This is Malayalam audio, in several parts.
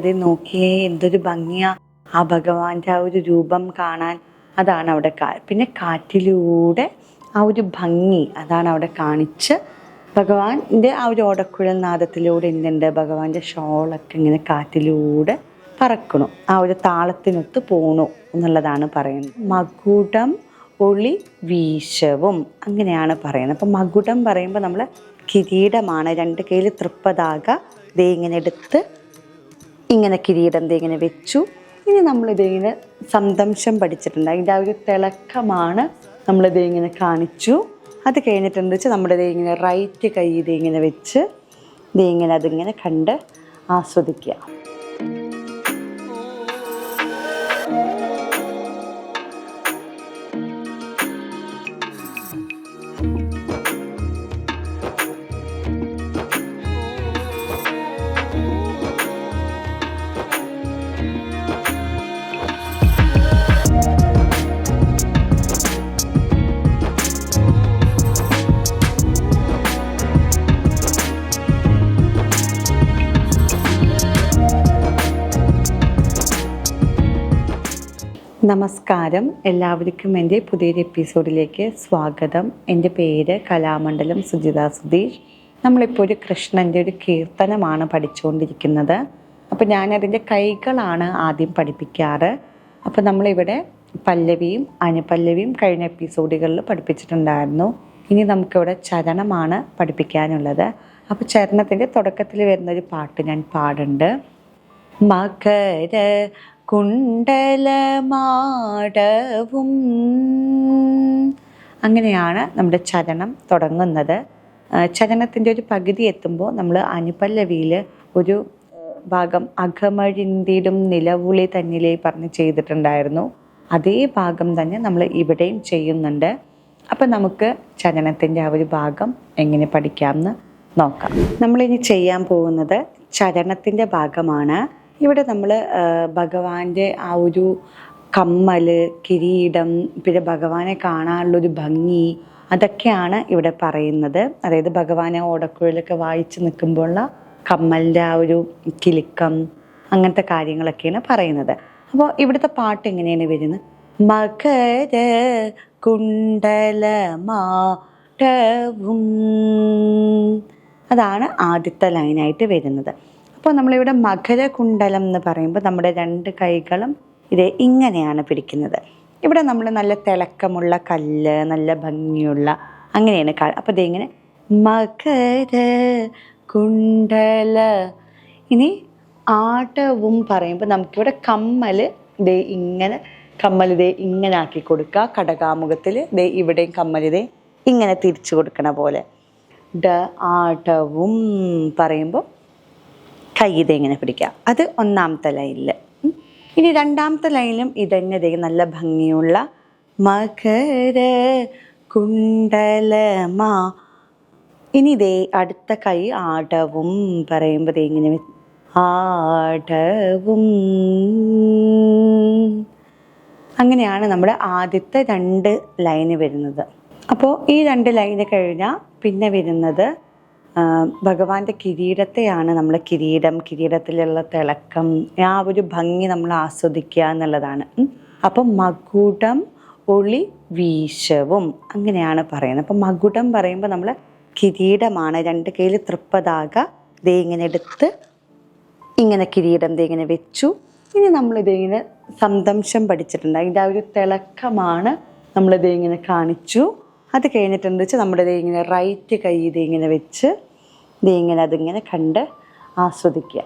ഇത് നോക്കിയേ എന്തൊരു ഭംഗിയാ. ആ ഭഗവാന്റെ ആ ഒരു രൂപം കാണാൻ അതാണ് അവിടെ കാ പിന്നെ കാറ്റിലൂടെ ആ ഒരു ഭംഗി അതാണ് അവിടെ കാണിച്ച് ഭഗവാന്റെ ആ ഒരു ഓടക്കുഴൽ നാദത്തിലൂടെ എന്തുണ്ട്? ഭഗവാന്റെ ഷോളൊക്കെ ഇങ്ങനെ കാറ്റിലൂടെ പറക്കണു. ആ ഒരു താളത്തിനൊത്ത് പോണു എന്നുള്ളതാണ് പറയുന്നത്. മകുടം ഒളി വീശവും അങ്ങനെയാണ് പറയുന്നത്. അപ്പം മകുടം പറയുമ്പോൾ നമ്മൾ കിരീടമാണ്. രണ്ട് കയ്യിൽ തൃപ്പതാക ദേ ഇങ്ങനെ എടുത്ത് ഇങ്ങനെ കിരീടം ഇങ്ങനെ വെച്ചു. ഇനി നമ്മളിത് ഇങ്ങനെ സംദംശം പഠിച്ചിട്ടുണ്ട്. അതിന്റെ ആ ഒരു തിളക്കമാണ് നമ്മളിത് ഇങ്ങനെ കാണിച്ചു. അത് കഴിഞ്ഞിട്ട് എന്താ വെച്ചാൽ നമ്മുടെ ഇങ്ങനെ റൈറ്റ് കൈ ഇതിങ്ങനെ വെച്ച് ഇതിങ്ങനെ അതിങ്ങനെ കണ്ട് ആസ്വദിക്കുക. നമസ്കാരം. എല്ലാവർക്കും എന്റെ പുതിയൊരു എപ്പിസോഡിലേക്ക് സ്വാഗതം. എന്റെ പേര് കലാമണ്ഡലം സുജിത സുധീഷ്. നമ്മളിപ്പോൾ ഒരു കൃഷ്ണന്റെ ഒരു കീർത്തനമാണ് പഠിച്ചുകൊണ്ടിരിക്കുന്നത്. അപ്പോൾ ഞാനതിന്റെ കൈകളാണ് ആദ്യം പഠിപ്പിക്കാറ്. അപ്പോൾ നമ്മളിവിടെ പല്ലവിയും അനുപല്ലവിയും കഴിഞ്ഞ എപ്പിസോഡുകളിൽ പഠിപ്പിച്ചിട്ടുണ്ടായിരുന്നു. ഇനി നമുക്കിവിടെ ചരണമാണ് പഠിപ്പിക്കാനുള്ളത്. അപ്പോൾ ചരണത്തിന്റെ തുടക്കത്തിൽ വരുന്നൊരു പാട്ട് ഞാൻ പാടുന്നുണ്ട്. മകര കുണ്ടലമാടവും. അങ്ങനെയാണ് നമ്മുടെ ചരണം തുടങ്ങുന്നത്. ചരണത്തിന്റെ ഒരു പകുതി എത്തുമ്പോൾ നമ്മൾ അനുപല്ലവിയിൽ ഒരു ഭാഗം അകമഴിന്തിടും നിലവുളി തന്നിലേ പറഞ്ഞ് ചെയ്തിട്ടുണ്ടായിരുന്നു. അതേ ഭാഗം തന്നെ നമ്മൾ ഇവിടെയും ചെയ്യുന്നുണ്ട്. അപ്പം നമുക്ക് ചരണത്തിന്റെ ആ ഒരു ഭാഗം എങ്ങനെ പഠിക്കാമെന്ന് നോക്കാം. നമ്മളിനി ചെയ്യാൻ പോകുന്നത് ചരണത്തിന്റെ ഭാഗമാണ്. ഇവിടെ നമ്മൾ ഭഗവാന്റെ ആ ഒരു കമ്മൽ കിരീടം പിന്നെ ഭഗവാനെ കാണാനുള്ളൊരു ഭംഗി അതൊക്കെയാണ് ഇവിടെ പറയുന്നത്. അതായത് ഭഗവാനെ ഓടക്കുഴലൊക്കെ വായിച്ച് നിൽക്കുമ്പോഴുള്ള കമ്മലിന്റെ ആ ഒരു കിലുക്കം അങ്ങനത്തെ കാര്യങ്ങളൊക്കെയാണ് പറയുന്നത്. അപ്പോൾ ഇവിടുത്തെ പാട്ട് എങ്ങനെയാണ് വരുന്നത്? മകര കുണ്ടലമാടവും. അതാണ് ആദ്യത്തെ ലൈനായിട്ട് വരുന്നത്. അപ്പോൾ നമ്മളിവിടെ മകരകുണ്ടലം എന്ന് പറയുമ്പോൾ നമ്മുടെ രണ്ട് കൈകളും ഇത് ഇങ്ങനെയാണ് പിടിക്കുന്നത്. ഇവിടെ നമ്മൾ നല്ല തിളക്കമുള്ള കല്ല് നല്ല ഭംഗിയുള്ള അങ്ങനെയാണ് അപ്പോൾ ഇതിങ്ങനെ മകര കുണ്ടല ഇനി ആട്ടവും പറയുമ്പോൾ നമുക്കിവിടെ കമ്മൽ ദേ ഇങ്ങനെ കമ്മൽ ദേ ഇങ്ങനെ ആക്കി കൊടുക്കുക. കടകാമുഖത്തിൽ ദേ ഇവിടെയും കമ്മൽ ദേ ഇങ്ങനെ തിരിച്ചു കൊടുക്കണ പോലെ. ഡ ആട്ടവും പറയുമ്പോൾ കൈ ഇത് ഇങ്ങനെ പിടിക്കുക അത് ഒന്നാമത്തെ ലൈനിൽ ഇനി രണ്ടാമത്തെ ലൈനിലും ഇതന്നെ ദേ നല്ല ഭംഗിയുള്ള മകര കുണ്ടലമാ. ഇനി ദേ അടുത്ത കൈ ആടവും പറയുമ്പോൾ ദേ ഇങ്ങനെ ആടവും. അങ്ങനെയാണ് നമ്മുടെ ആദ്യത്തെ രണ്ട് ലൈന് വരുന്നത്. അപ്പോൾ ഈ രണ്ട് ലൈന് കഴിഞ്ഞാൽ പിന്നെ വരുന്നത് ഭഗവാന്റെ കിരീടത്തെയാണ് നമ്മൾ കിരീടം കിരീടത്തിലുള്ള തിളക്കം ആ ഒരു ഭംഗി നമ്മൾ ആസ്വദിക്കുക എന്നുള്ളതാണ്. അപ്പം മകുടം ഒളി വീശവും അങ്ങനെയാണ് പറയുന്നത്. അപ്പം മകുടം പറയുമ്പോൾ നമ്മൾ കിരീടമാണ്. രണ്ട് കയ്യിൽ തൃപ്പതാക ദേ ഇങ്ങനെ എടുത്ത് ഇങ്ങനെ കിരീടം ദേ ഇങ്ങനെ വെച്ചു. ഇനി നമ്മളിത് ഇങ്ങനെ സന്തംശം പഠിച്ചിട്ടുണ്ട്. അതിന്റെ ആ ഒരു തിളക്കമാണ് നമ്മളിത് ഇങ്ങനെ കാണിച്ചു. അത് കഴിഞ്ഞിട്ട് എന്താ വെച്ചാൽ നമ്മുടെ ഇങ്ങനെ റൈറ്റ് കൈ ഇതിങ്ങനെ വെച്ച് ദേ ഇങ്ങനെ അതിങ്ങനെ കണ്ട് ആസ്വദിക്കുക.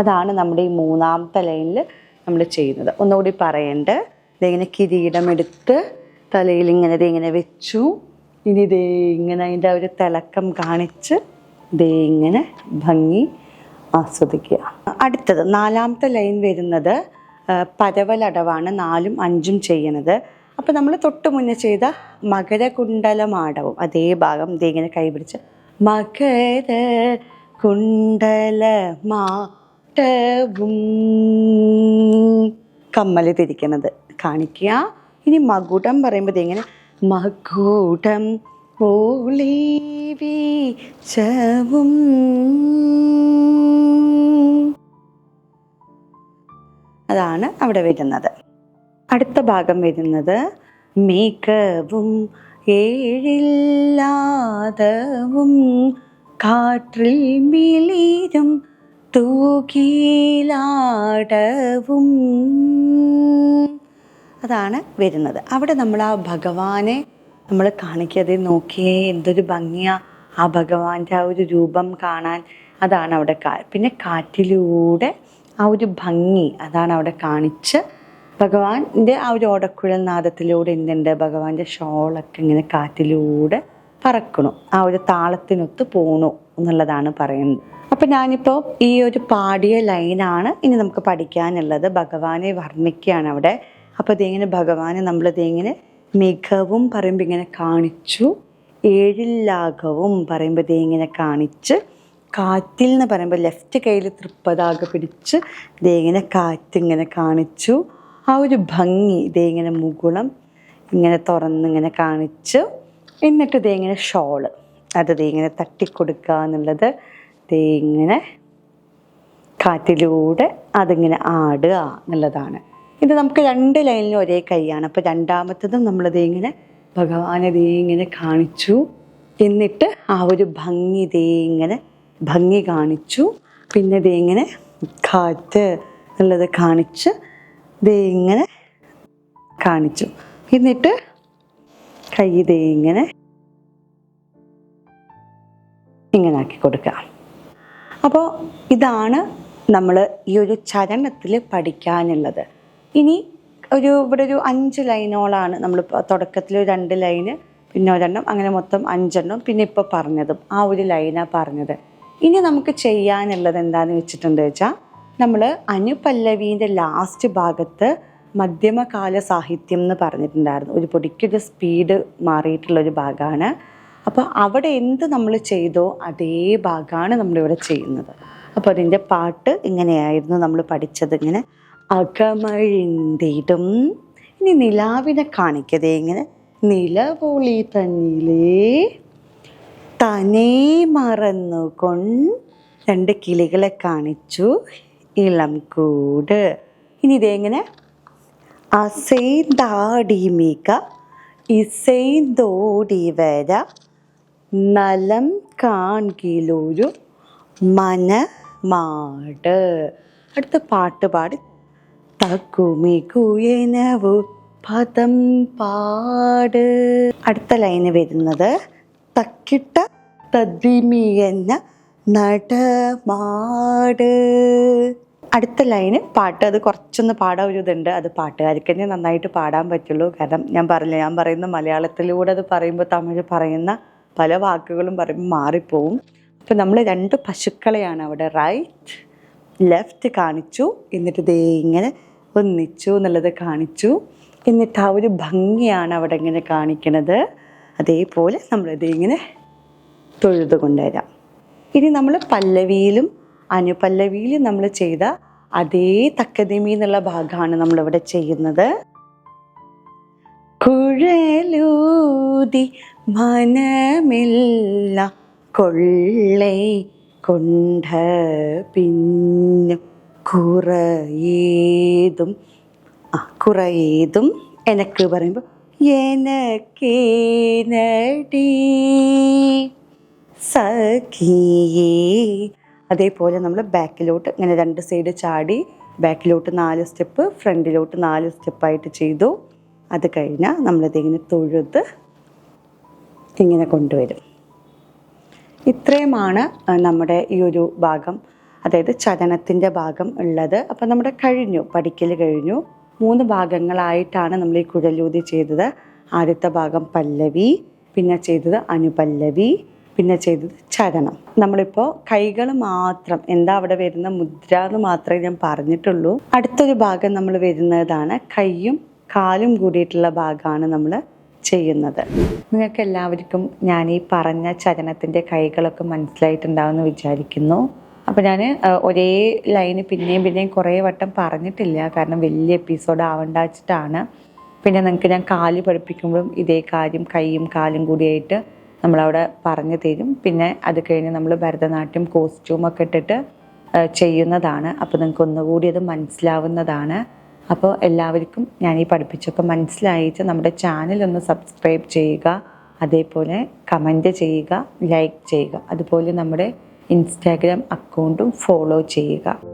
അതാണ് നമ്മുടെ ഈ മൂന്നാമത്തെ ലൈനിൽ നമ്മൾ ചെയ്യുന്നത്. ഒന്നുകൂടി പറയേണ്ട. ഇതിങ്ങനെ ഇങ്ങനെ കിരീടം എടുത്ത് തലയിൽ ഇങ്ങനെ ഇതിങ്ങനെ വെച്ചു. ഇനി ഇതേ ഇങ്ങനെ അതിന്റെ ഒരു തിളക്കം കാണിച്ച് ഇതേ ഇങ്ങനെ ഭംഗി ആസ്വദിക്കുക. അടുത്തത് നാലാമത്തെ ലൈൻ വരുന്നത് പരവലടവാണ് നാലും അഞ്ചും ചെയ്യണത് അപ്പോൾ നമ്മൾ തൊട്ട് മുന്നേ ചെയ്ത മകരകുണ്ടലമാടവും അതേ ഭാഗം ദേ ഇങ്ങനെ കൈപിടിച്ച് മകര കുണ്ടലമാടവും കമ്മൽ തിരിക്കുന്നത് കാണിക്കുക ഇനി മകുടം പറയുമ്പോൾ ഇങ്ങനെ മകുടം ഓളി അതാണ് അവിടെ വരുന്നത്. അടുത്ത ഭാഗം വരുന്നത് മികവും ഏഴില്ലാതവും കാറ്റിൽ മിളിരും തൂക്കിലാടവും അതാണ് വരുന്നത്. അവിടെ നമ്മൾ ആ ഭഗവാനെ നമ്മൾ കാണിക്കാതെ നോക്കിയേ എന്തൊരു ഭംഗിയാ ആ ഭഗവാന്റെ ആ ഒരു രൂപം കാണാൻ. അതാണ് അവിടെ കാ പിന്നെ കാറ്റിലൂടെ ആ ഒരു ഭംഗി അതാണ് അവിടെ കാണിച്ച് ഭഗവാന്റെ ആ ഒരു ഓടക്കുഴൽ നാദത്തിലൂടെ എന്തുണ്ട്? ഭഗവാന്റെ ഷോളൊക്കെ ഇങ്ങനെ കാറ്റിലൂടെ പറക്കണു. ആ ഒരു താളത്തിനൊത്ത് പോണു എന്നുള്ളതാണ് പറയുന്നത്. അപ്പം ഞാനിപ്പോൾ ഈ ഒരു പാടിയ ലൈനാണ് ഇനി നമുക്ക് പഠിക്കാനുള്ളത്. ഭഗവാനെ വർണിക്കുകയാണ് അവിടെ. അപ്പോൾ ഇതിങ്ങനെ ഭഗവാനെ നമ്മൾ ഇതെങ്ങനെ മികവും പറയുമ്പോൾ ഇങ്ങനെ കാണിച്ചു. ഏഴില്ലാകവും പറയുമ്പോൾ ഇതിങ്ങനെ കാണിച്ച് കാറ്റിൽ എന്ന് പറയുമ്പോൾ ലെഫ്റ്റ് കയ്യിൽ തൃപ്പതാക പിടിച്ച് ഇതിങ്ങനെ കാറ്റിങ്ങനെ കാണിച്ചു. ആ ഒരു ഭംഗി ഇതേ ഇങ്ങനെ മുകുളം ഇങ്ങനെ തുറന്ന് ഇങ്ങനെ കാണിച്ചു. എന്നിട്ട് ഇതേ ഇങ്ങനെ ഷോൾ. അത് ഇതേ ഇങ്ങനെ തട്ടിക്കൊടുക്കുക എന്നുള്ളത് ഇതേ ഇങ്ങനെ കാറ്റിലൂടെ അതിങ്ങനെ ആടുക എന്നുള്ളതാണ്. ഇത് നമുക്ക് രണ്ട് ലൈനിലും ഒരേ കൈയാണ്. അപ്പോൾ രണ്ടാമത്തതും നമ്മളിത് ഇങ്ങനെ ഭഗവാനെ ദേ ഇങ്ങനെ കാണിച്ചു. എന്നിട്ട് ആ ഒരു ഭംഗി ഇതേ ഇങ്ങനെ ഭംഗി കാണിച്ചു. പിന്നെ ഇതേ ഇങ്ങനെ കാറ്റ് എന്നുള്ളത് കാണിച്ച് ദേ ഇങ്ങനെ കാണിച്ചു. എന്നിട്ട് കൈ ദേ ഇങ്ങനെ ഇങ്ങനെ ആക്കി കൊടുക്കുക. അപ്പോൾ ഇതാണ് നമ്മൾ ഈ ഒരു ചരണത്തിൽ പഠിക്കാനുള്ളത്. ഇനി ഒരു ഇവിടെ ഒരു അഞ്ച് ലൈനോളാണ് നമ്മൾ തുടക്കത്തിൽ രണ്ട് ലൈന് പിന്നെ ഒരെണ്ണം അങ്ങനെ മൊത്തം അഞ്ചെണ്ണം പിന്നെ ഇപ്പോൾ പറഞ്ഞതും ആ ഒരു ലൈനാണ് പറഞ്ഞത്. ഇനി നമുക്ക് ചെയ്യാനുള്ളത് എന്താണെന്ന് വെച്ചിട്ടുണ്ട് വെച്ചാൽ നമ്മൾ അനുപല്ലവീന്റെ ലാസ്റ്റ് ഭാഗത്ത് മധ്യമകാല സാഹിത്യം എന്ന് പറഞ്ഞിട്ടുണ്ടായിരുന്നു. ഒരു പൊടിക്കൊരു സ്പീഡ് മാറിയിട്ടുള്ള ഒരു ഭാഗമാണ്. അപ്പോൾ അവിടെ എന്ത് നമ്മൾ ചെയ്തോ അതേ ഭാഗമാണ് നമ്മളിവിടെ ചെയ്യുന്നത്. അപ്പോൾ അതിന്റെ പാട്ട് ഇങ്ങനെയായിരുന്നു നമ്മൾ പഠിച്ചത്. ഇങ്ങനെ അകമഴിന്തിടും. ഇനി നിലാവിനെ കാണിക്കതേ ഇങ്ങനെ. നിലപൊളി തന്നിലേ തനേ മറന്നുകൊണ്ട് രണ്ട് കിളികളെ കാണിച്ചു. ഇളം കൂട്. ഇനി ഇതെങ്ങനെ അസൈന്താടിമിക ഇസൈന്തോടി വര നലം കാൺകിലൊരു മനമാട്. അടുത്ത പാട്ട് പാടി. തക്കുമികുയനവു പദം പാട്. അടുത്ത ലൈന് വരുന്നത് തക്കിട്ട തദ്ദിമിയെന്ന നടമാട്. അടുത്ത ലൈന് പാട്ട് അത് കുറച്ചൊന്ന് പാടാൻ ഒരു ഇതുണ്ട്. അത് പാട്ടുകാർക്ക് നന്നായിട്ട് പാടാൻ പറ്റുള്ളൂ. കാരണം ഞാൻ പറഞ്ഞില്ല ഞാൻ പറയുന്ന മലയാളത്തിലൂടെ അത് പറയുമ്പോൾ തമിഴ് പറയുന്ന പല വാക്കുകളും പറയുമ്പോൾ മാറിപ്പോവും. അപ്പം നമ്മൾ രണ്ട് പശുക്കളെയാണ് അവിടെ റൈറ്റ് ലെഫ്റ്റ് കാണിച്ചു. എന്നിട്ട് ദേ ഇങ്ങനെ ഒന്നിച്ചു എന്നുള്ളത് കാണിച്ചു. എന്നിട്ട് ആ ഒരു ഭംഗിയാണ് അവിടെ ഇങ്ങനെ കാണിക്കണത്. അതേപോലെ നമ്മളിത് ഇങ്ങനെ തൊഴുത് കൊണ്ടുവരാം ഇനി നമ്മൾ പല്ലവിയിലും അനുപല്ലവിയിലും നമ്മൾ ചെയ്ത അതേ തക്കതിമി എന്നുള്ള ഭാഗമാണ് നമ്മളിവിടെ ചെയ്യുന്നത്. കുഴലൂതി മനമില്ല കൊള്ളை കൊണ്ട പിന്നും കുറയേതും ആ കുറയേതും എനക്ക് പറയുമ്പോൾ എനക്കേനടി. സഖിയേ. അതേപോലെ നമ്മൾ ബാക്കിലോട്ട് ഇങ്ങനെ രണ്ട് സൈഡ് ചാടി ബാക്കിലോട്ട് നാല് സ്റ്റെപ്പ് ഫ്രണ്ടിലോട്ട് നാല് സ്റ്റെപ്പായിട്ട് ചെയ്തു. അത് കഴിഞ്ഞാൽ നമ്മളിതിങ്ങനെ തൊഴുത് ഇങ്ങനെ കൊണ്ടുവരും. ഇത്രയുമാണ് നമ്മുടെ ഈ ഒരു ഭാഗം. അതായത് ചലനത്തിന്റെ ഭാഗം ഉള്ളത്. അപ്പം നമ്മുടെ കഴിഞ്ഞു പഠിക്കൽ കഴിഞ്ഞു. മൂന്ന് ഭാഗങ്ങളായിട്ടാണ് നമ്മൾ ഈ കുഴലൂതി ചെയ്തത്. ആദ്യത്തെ ഭാഗം പല്ലവി പിന്നെ ചെയ്തത് അനുപല്ലവി. പിന്നെ ചെയ്തത് ചരണം. നമ്മളിപ്പോൾ കൈകൾ മാത്രം എന്താ അവിടെ വരുന്ന മുദ്ര എന്ന് മാത്രമേ ഞാൻ പറഞ്ഞിട്ടുള്ളൂ. അടുത്തൊരു ഭാഗം നമ്മൾ വരുന്നതാണ് കൈയും കാലും കൂടിയിട്ടുള്ള ഭാഗമാണ് നമ്മൾ ചെയ്യുന്നത്. നിങ്ങൾക്ക് എല്ലാവർക്കും ഞാൻ ഈ പറഞ്ഞ ചലനത്തിന്റെ കൈകളൊക്കെ മനസ്സിലായിട്ടുണ്ടാവുമെന്ന് വിചാരിക്കുന്നു. അപ്പോൾ ഞാൻ ഒരേ ലൈന് പിന്നെയും പിന്നെയും കുറേ വട്ടം പറഞ്ഞിട്ടില്ല. കാരണം വലിയ എപ്പിസോഡ് ആവണ്ട വെച്ചിട്ടാണ്. പിന്നെ നിങ്ങൾക്ക് ഞാൻ കാൽ പഠിപ്പിക്കുമ്പോഴും ഇതേ കാര്യം കൈയും കാലും കൂടിയായിട്ട് നമ്മളവിടെ പറഞ്ഞു തരും. പിന്നെ അത് കഴിഞ്ഞ് നമ്മൾ ഭരതനാട്യം കോസ്റ്റ്യൂമൊക്കെ ഇട്ടിട്ട് ചെയ്യുന്നതാണ്. അപ്പോൾ നിങ്ങൾക്ക് ഒന്നുകൂടി അത് മനസ്സിലാവുന്നതാണ്. അപ്പോൾ എല്ലാവർക്കും ഞാൻ ഈ പഠിപ്പിച്ചൊക്കെ മനസ്സിലായിട്ട് നമ്മുടെ ചാനൽ ഒന്ന് സബ്സ്ക്രൈബ് ചെയ്യുക. അതേപോലെ കമന്റ് ചെയ്യുക ലൈക്ക് ചെയ്യുക. അതുപോലെ നമ്മുടെ ഇൻസ്റ്റാഗ്രാം അക്കൗണ്ടും ഫോളോ ചെയ്യുക.